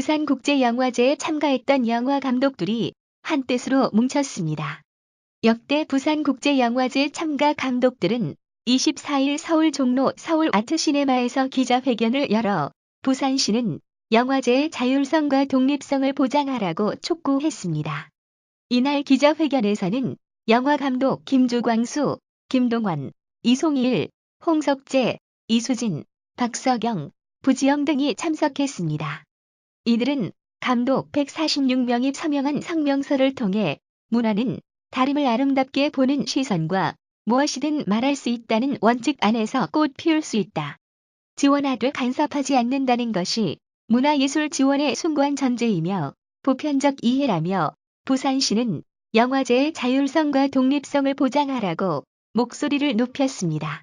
부산국제영화제에 참가했던 영화 감독들이 한 뜻으로 뭉쳤습니다. 역대 부산국제영화제 참가 감독들은 24일 서울 종로 서울 아트시네마에서 기자회견을 열어 부산시는 영화제의 자율성과 독립성을 보장하라고 촉구했습니다. 이날 기자회견에서는 영화감독 김주광수, 김동원, 이송일, 홍석재, 이수진, 박서경, 부지영 등이 참석했습니다. 이들은 감독 146명이 서명한 성명서를 통해 문화는 다름을 아름답게 보는 시선과 무엇이든 말할 수 있다는 원칙 안에서 꽃 피울 수 있다. 지원하되 간섭하지 않는다는 것이 문화예술 지원의 숭고한 전제이며 보편적 이해라며 부산시는 영화제의 자율성과 독립성을 보장하라고 목소리를 높였습니다.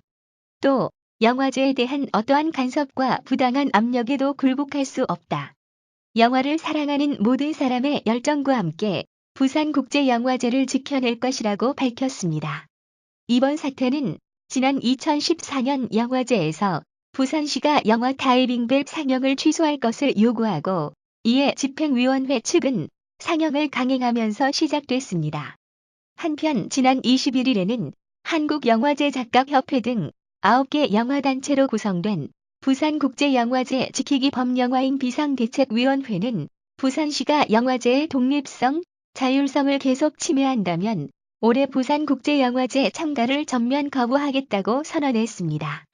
또 영화제에 대한 어떠한 간섭과 부당한 압력에도 굴복할 수 없다. 영화를 사랑하는 모든 사람의 열정과 함께 부산국제영화제를 지켜낼 것이라고 밝혔습니다. 이번 사태는 지난 2014년 영화제에서 부산시가 영화 다이빙벨 상영을 취소할 것을 요구하고 이에 집행위원회 측은 상영을 강행하면서 시작됐습니다. 한편 지난 21일에는 한국영화제 작가협회 등 9개 영화단체로 구성된 부산국제영화제 지키기 범영화인 비상대책위원회는 부산시가 영화제의 독립성, 자율성을 계속 침해한다면 올해 부산국제영화제 참가를 전면 거부하겠다고 선언했습니다.